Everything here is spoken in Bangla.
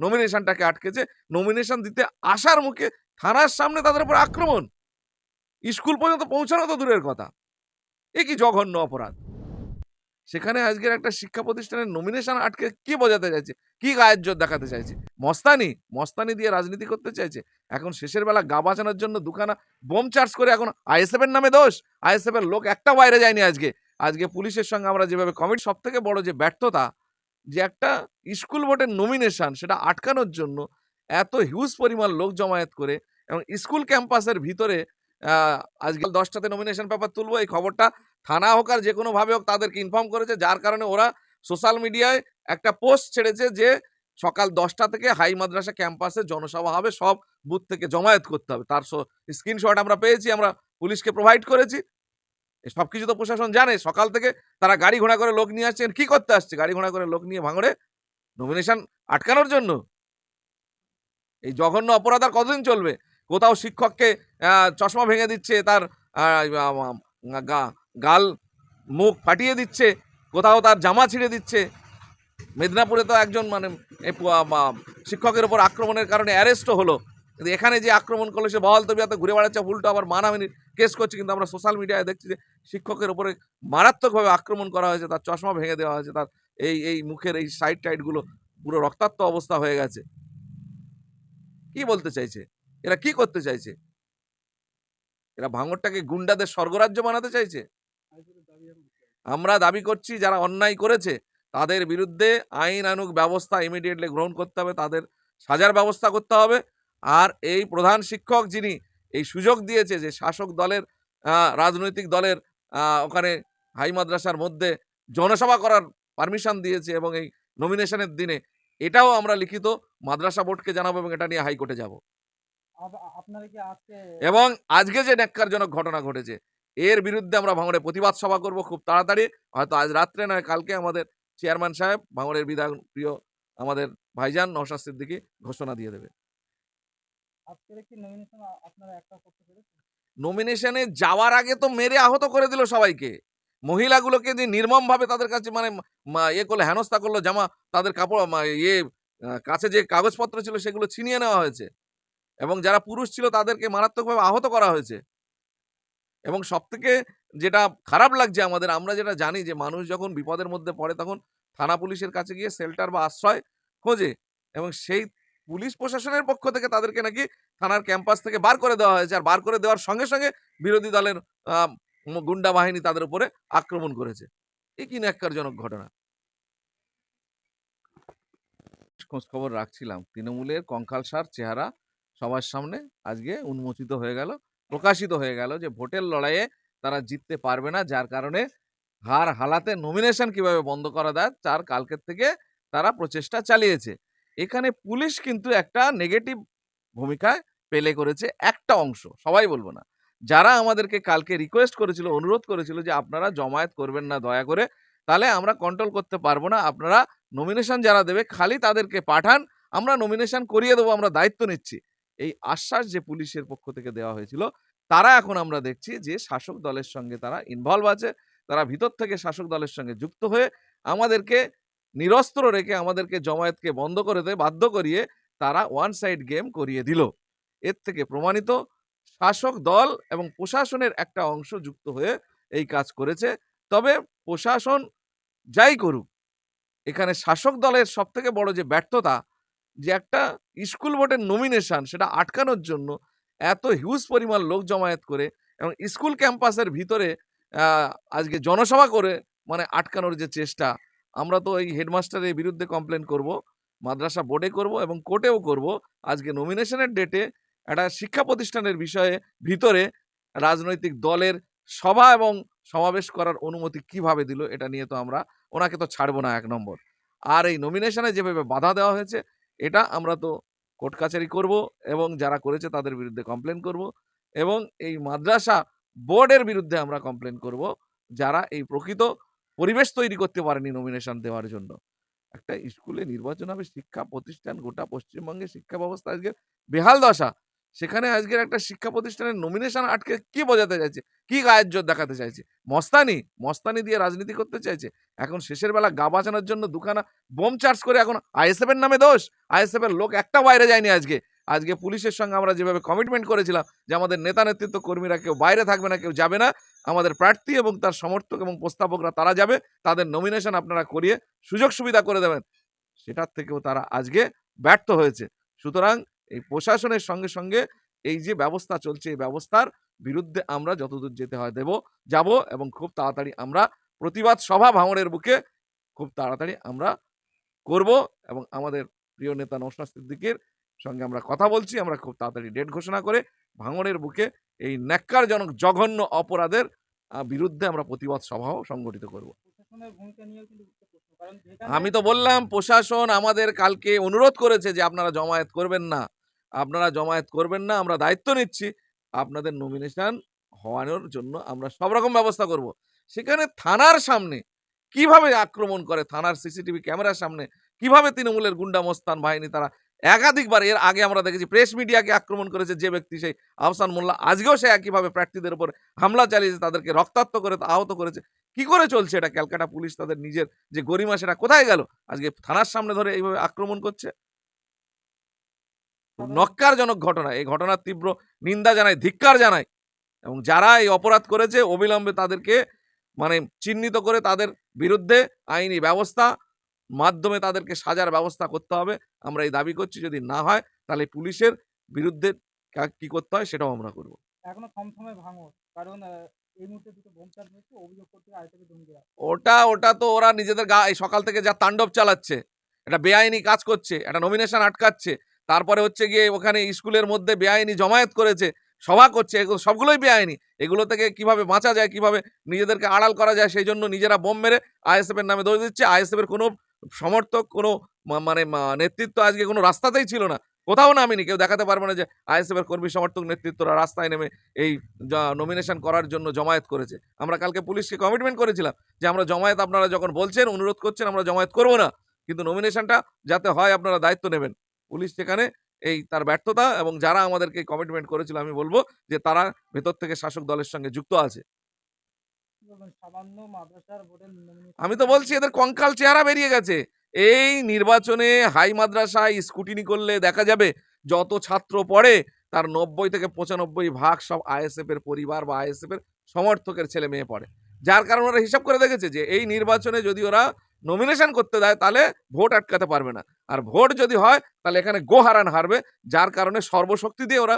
নমিনেশনটাকে আটকেছে নমিনেশন দিতে আসার মুখে থানার সামনে তাদের উপর আক্রমণ। স্কুল পর্যন্ত পৌঁছানো তো দূরের কথা। এ কি জঘন্য অপরাধ? সেখানে আজকের একটা শিক্ষা প্রতিষ্ঠানের নমিনেশন আটকে কি বোঝাতে চাইছে? কি গায়ের জোর দেখাতে চাইছে? মস্তানি? মস্তানি দিয়ে রাজনীতি করতে চাইছে? এখন শেষের বেলা গা বাঁচানোর জন্য দুখানা বোম চার্জ করে এখন আইএসএফ এর নামে দোষ। আইএসএফ এর লোক একটা বাইরে যায়নি আজকে। আজকে পুলিশের সঙ্গে আমরা যেভাবে কমিটি সব থেকে বড় যে ব্যর্থতা যে একটা স্কুল বোর্ডের নমিনেশন সেটা আটকানোর জন্য এত হিউজ পরিমাণ লোক জমায়েত করে এবং স্কুল ক্যাম্পাসের ভিতরে আহ, আজকে দশটাতে নমিনেশন পেপার তুলবো এই খবরটা থানা হোক আর যে কোনোভাবে হোক তাদেরকে ইনফর্ম করেছে যার কারণে ওরা সোশ্যাল মিডিয়ায় একটা পোস্ট ছেড়েছে যে সকাল দশটা থেকে হাই মাদ্রাসা ক্যাম্পাসে জনসভা হবে সব বুথ থেকে জমায়েত করতে হবে। তার স্ক্রিনশট আমরা পেয়েছি আমরা পুলিশকে প্রোভাইড করেছি। সব কিছু তো প্রশাসন জানে। সকাল থেকে তারা গাড়ি ঘোড়া করে লোক নিয়ে আসছেন কি করতে আসছে? গাড়ি ঘোড়া করে লোক নিয়ে ভাঙড়ে নমিনেশন আটকানোর জন্য। এই জঘন্য অপরাধ আর কতদিন চলবে? কোথাও শিক্ষককে চশমা ভেঙে দিচ্ছে, তার গাল, মুখ ফাটিয়ে দিচ্ছে, কোথাও তার জামা ছিঁড়ে দিচ্ছে। মেদিনীপুরে তো একজন মানে শিক্ষকের উপর আক্রমণের কারণে অ্যারেস্টও হলো। কিন্তু এখানে যে আক্রমণ করল, সে বহাল তবিয়াতে ঘুরে বেড়াচ্ছে উল্টো আবার মানামানি কেস করছে, কিন্তু আমরা সোশ্যাল মিডিয়ায় দেখছি যে শিক্ষকের উপরে মারাত্মকভাবে আক্রমণ করা হয়েছে, তার চশমা ভেঙে দেওয়া হয়েছে, তার এই এই মুখের এই সাইড টাইডগুলো পুরো রক্তাক্ত অবস্থা হয়ে গেছে। কি বলতে চাইছে? এরা কি করতে চাইছে? এরা ভাঙরটাকে গুন্ডাদের স্বর্গরাজ্য বানাতে চাইছে? আমরা দাবি করছি, যারা অন্যায় করেছে, তাদের বিরুদ্ধে আইন, আনুক ব্যবস্থা ইমিডিয়েটলি গ্রহণ করতে হবে, তাদের সাজার ব্যবস্থা করতে হবে। আর এই প্রধান শিক্ষক যিনি এই সুযোগ দিয়েছে যে শাসক দলের রাজনৈতিক দলের ওখানে হাই মাদ্রাসার মধ্যে জনসভা করার পারমিশন দিয়েছে এবং এই নমিনেশনের দিনে এটাও আমরা লিখিত মাদ্রাসা বোর্ডকে জানাব এবং এটা নিয়ে হাইকোর্টে যাব। এবং আজকে যে ন্যাক্কারজনক ঘটনা ঘটেছে এর বিরুদ্ধে আমরা ভাঙড়ে প্রতিবাদ সভা করব খুব তাড়াতাড়ি। হয়তো আজ রাত্রে নয় কালকে আমাদের চেয়ারম্যান সাহেব ভাঙড়ের বিধায়ক প্রিয় আমাদের ভাইজান নওশাদ সিদ্দিকী ঘোষণা দিয়ে দেবে। নমিনেশন যাওয়ার আগে তো মেরে আহত করে দিল সবাইকে। মহিলাগুলোকে যে নির্মমভাবে তাদের কাছে মানে ইয়ে করল, হেনস্থা করল, জামা তাদের কাপড় ইয়ে কাছে যে কাগজপত্র ছিল সেগুলো ছিনিয়ে নেওয়া হয়েছে। এবং যারা পুরুষ ছিল তাদেরকে মারাত্মকভাবে আহত করা হয়েছে। এবং সব থেকে যেটা খারাপ লাগছে আমাদের, আমরা যেটা জানি যে মানুষ যখন বিপদের মধ্যে পড়ে তখন থানা পুলিশের কাছে গিয়ে শেল্টার বা আশ্রয় খোঁজে। এবং সেই পুলিশ প্রশাসনের পক্ষ থেকে তাদেরকে নাকি থানার ক্যাম্পাস থেকে বার করে দেওয়া হয়েছে। আর বার করে দেওয়ার সঙ্গে সঙ্গে বিরোধী দলের গুন্ডা বাহিনী তাদের উপরে আক্রমণ করেছে। এ কি ন্যাক্কারজনক ঘটনা? খোঁজ খবর রাখছিলাম। তৃণমূলের কঙ্কালসার চেহারা সবার সামনে আজকে উন্মোচিত হয়ে গেল, প্রকাশিত হয়ে গেল যে ভোটের লড়াইয়ে তারা জিততে পারবে না, যার কারণে হার হালাতে নমিনেশন কীভাবে বন্ধ করা যায়, তার কালকের থেকে তারা প্রচেষ্টা চালিয়েছে। এখানে পুলিশ কিন্তু একটা নেগেটিভ ভূমিকায় পেলে করেছে একটা অংশ, সবাই বলব না। যারা আমাদেরকে কালকে রিকোয়েস্ট করেছিল, অনুরোধ করেছিল যে আপনারা জমায়েত করবেন না দয়া করে, তাহলে আমরা কন্ট্রোল করতে পারব না। আপনারা নমিনেশন যারা দেবে, খালি তাদেরকে পাঠান, আমরা নমিনেশন করিয়ে দেবো, আমরা দায়িত্ব নিচ্ছি। এই আশ্বাস যে পুলিশের পক্ষ থেকে দেওয়া হয়েছিল, তারা এখন আমরা দেখছি যে শাসক দলের সঙ্গে তারা ইনভলভ আছে, তারা ভিতর থেকে শাসক দলের সঙ্গে যুক্ত হয়ে আমাদেরকে নিরস্ত্র রেখে আমাদেরকে জমায়েতকে বন্ধ করে দেয় বাধ্য করিয়ে তারা ওয়ান সাইড গেম করিয়ে দিল। এর থেকে প্রমাণিত, শাসক দল এবং প্রশাসনের একটা অংশ যুক্ত হয়ে এই কাজ করেছে। তবে প্রশাসন যাই করুক, এখানে শাসক দলের সব থেকে বড় যে ব্যর্থতা, যে একটা স্কুল বোর্ডের নমিনেশন সেটা আটকানোর জন্য এত হিউজ পরিমাণ লোক জমায়েত করে এবং স্কুল ক্যাম্পাসের ভিতরে আজকে জনসভা করে মানে আটকানোর যে চেষ্টা আমরা তো এই হেডমাস্টারের বিরুদ্ধে কমপ্লেন করব, মাদ্রাসা বোর্ডে করব এবং কোর্টেও করব। আজকে নমিনেশনের ডেটে একটা শিক্ষা প্রতিষ্ঠানের বিষয়ে ভিতরে রাজনৈতিক দলের সভা এবং সমাবেশ করার অনুমতি কীভাবে দিল এটা নিয়ে তো আমরা ওনাকে তো ছাড়বো না এক নম্বর। আর এই নমিনেশনে যেভাবে বাধা দেওয়া হয়েছে, এটা আমরা তো কোর্ট কাছারি করব এবং যারা করেছে তাদের বিরুদ্ধে কমপ্লেন করব এবং এই মাদ্রাসা বোর্ডের বিরুদ্ধে আমরা কমপ্লেন করব, যারা এই প্রকৃত পরিবেশ তৈরি করতে পারেনি নমিনেশন দেওয়ার জন্য। একটা স্কুলে নির্বাচন হবে, শিক্ষা প্রতিষ্ঠান গোটা পশ্চিমবঙ্গের শিক্ষা ব্যবস্থা আজকে বেহাল দশা। সেখানে আজকের একটা শিক্ষা প্রতিষ্ঠানের নমিনেশন আটকে কি বোঝাতে চাইছে? কি গায়ের জোর দেখাতে চাইছে? মস্তানি মস্তানি দিয়ে রাজনীতি করতে চাইছে? এখন শেষের বেলা গা বাঁচানোর জন্য দুখানা বোম চার্জ করে এখন আইএসএফ এর নামে দোষ। আইএসএফ এর লোক একটা বাইরে যায়নি আজকে। আজকে পুলিশের সঙ্গে আমরা যেভাবে কমিটমেন্ট করেছিলাম যে আমাদের নেতা নেতৃত্ব কর্মীরা কেউ বাইরে থাকবে না, কেউ যাবে না, আমাদের প্রার্থী এবং তার সমর্থক এবং প্রস্তাবকরা তারা যাবে, তাদের নমিনেশন আপনারা করিয়ে সুযোগ সুবিধা করে দেবেন। সেটার থেকেও তারা আজকে ব্যর্থ হয়েছে। সুতরাং এই প্রশাসনের সঙ্গে সঙ্গে এই যে ব্যবস্থা চলছে, এই ব্যবস্থার বিরুদ্ধে আমরা যতদূর যেতে হয় দেব, যাব এবং খুব তাড়াতাড়ি আমরা প্রতিবাদ সভা ভাঙড়ের বুকে খুব তাড়াতাড়ি আমরা করব এবং আমাদের প্রিয় নেতা নৌশাদ সিদ্দিকের সঙ্গে আমরা কথা বলছি আমরা খুব তাড়াতাড়ি ডেট ঘোষণা করে ভাঙড়ের বুকে এই ন্যাক্কারজনক জঘন্য অপরাধের বিরুদ্ধে আমরা প্রতিবাদ সভাও সংগঠিত করব। আমি তো বললাম প্রশাসন আমাদের কালকে অনুরোধ করেছে যে আপনারা জমায়েত করবেন না। আপনারা জমায়েত করবেন না আমরা দায়িত্ব নিচ্ছি। আপনাদের নমিনেশন হওয়ানোর জন্য আমরা সব রকম ব্যবস্থা করব। সেখানে থানার সামনে কীভাবে আক্রমণ করে থানার সিসিটিভি ক্যামেরার সামনে কীভাবে তৃণমূলের গুন্ডা মোস্তান বাহিনী তারা একাধিকবার এর আগে আমরা দেখেছি প্রেস মিডিয়াকে আক্রমণ করেছে যে ব্যক্তি সেই আহসান মোল্লা। আজকেও সে একইভাবে প্রার্থীদের উপর হামলা চালিয়েছে, তাদেরকে রক্তাক্ত করে, আহত করেছে। কি করে চলছে এটা? ক্যালকাটা পুলিশ তাদের নিজের যে গরিমা, সেটা কোথায় গেল? আজকে থানার সামনে ধরে এইভাবে আক্রমণ করছে? নক্কারজনক ঘটনা। এই ঘটনার তীব্র নিন্দা জানায়, ধিক্কার জানায়। এবং যারা এই অপরাধ করেছে, অবিলম্বে তাদেরকে মানে চিহ্নিত করে তাদের বিরুদ্ধে আইনি ব্যবস্থা মাধ্যমে তাদেরকে সাজার ব্যবস্থা করতে হবে। আমরা এই দাবি করছি যদি না হয় তাহলে পুলিশের বিরুদ্ধে কা- করতে হয় সেটাও আমরা করব। এখনও থমথমে ভাঙর কারণ ওটা ওটা তো ওরা নিজেদের গা এই সকাল থেকে যা তাণ্ডব চালাচ্ছে এটা বেআইনি কাজ করছে এটা নমিনেশন আটকাচ্ছে তারপরে হচ্ছে গিয়ে ওখানে স্কুলের মধ্যে বেআইনি জমায়েত করেছে সভা করছে এগুলো সবগুলোই বেআইনি। এগুলো থেকে কীভাবে বাঁচা যায় কীভাবে নিজেদেরকে আড়াল করা যায় সেই জন্য নিজেরা বোম মেরে আইএসএফ এর নামে দোষ দিচ্ছে আইএসএফ এর কোনো সমর্থক কোনো মানে নেতৃত্ব আজকে কোনো রাস্তাতেই ছিল না। কোথাও নামিনি। কেউ দেখাতে পারবে না যে আইএসএফ এর কর্মী সমর্থক নেতৃত্বরা রাস্তায় নেমে এই নমিনেশন করার জন্য জমায়েত করেছে। আমরা কালকে পুলিশকে কমিটমেন্ট করেছিলাম যে আমরা জমায়েত আপনারা যখন বলছেন, অনুরোধ করছেন, আমরা জমায়েত করব না। কিন্তু নমিনেশনটা যাতে হয় আপনারা দায়িত্ব নেবেন। পুলিশ সেখানে এই তার ব্যর্থতা এবং যারা আমাদেরকে কমিটমেন্ট করেছিল, আমি বলব যে তারা ভেতর থেকে শাসক দলের সঙ্গে যুক্ত আছে কি বলবেন সামান্য মাদ্রাসার ভোটের nomination আমি তো বলছি, এদের কঙ্কাল চেহারা বেরিয়ে গেছে। এই নির্বাচনে হাই মাদ্রাসায় স্কুটিনি করলে দেখা যাবে যত ছাত্র পড়ে, তার নব্বই থেকে পঁচানব্বই ভাগ সব আইএসএফ এর পরিবার বা আইএসএফ এর সমর্থকের ছেলে মেয়ে পড়ে। যার কারণে ওরা হিসাব করে দেখেছে যে, এই নির্বাচনে যদি ওরা নমিনেশন করতে দেয়, তাহলে ভোট আটকাতে পারবে না। আর ভোট যদি হয়, তাহলে এখানে গোহারান হারবে, যার কারণে সর্বশক্তি দিয়ে ওরা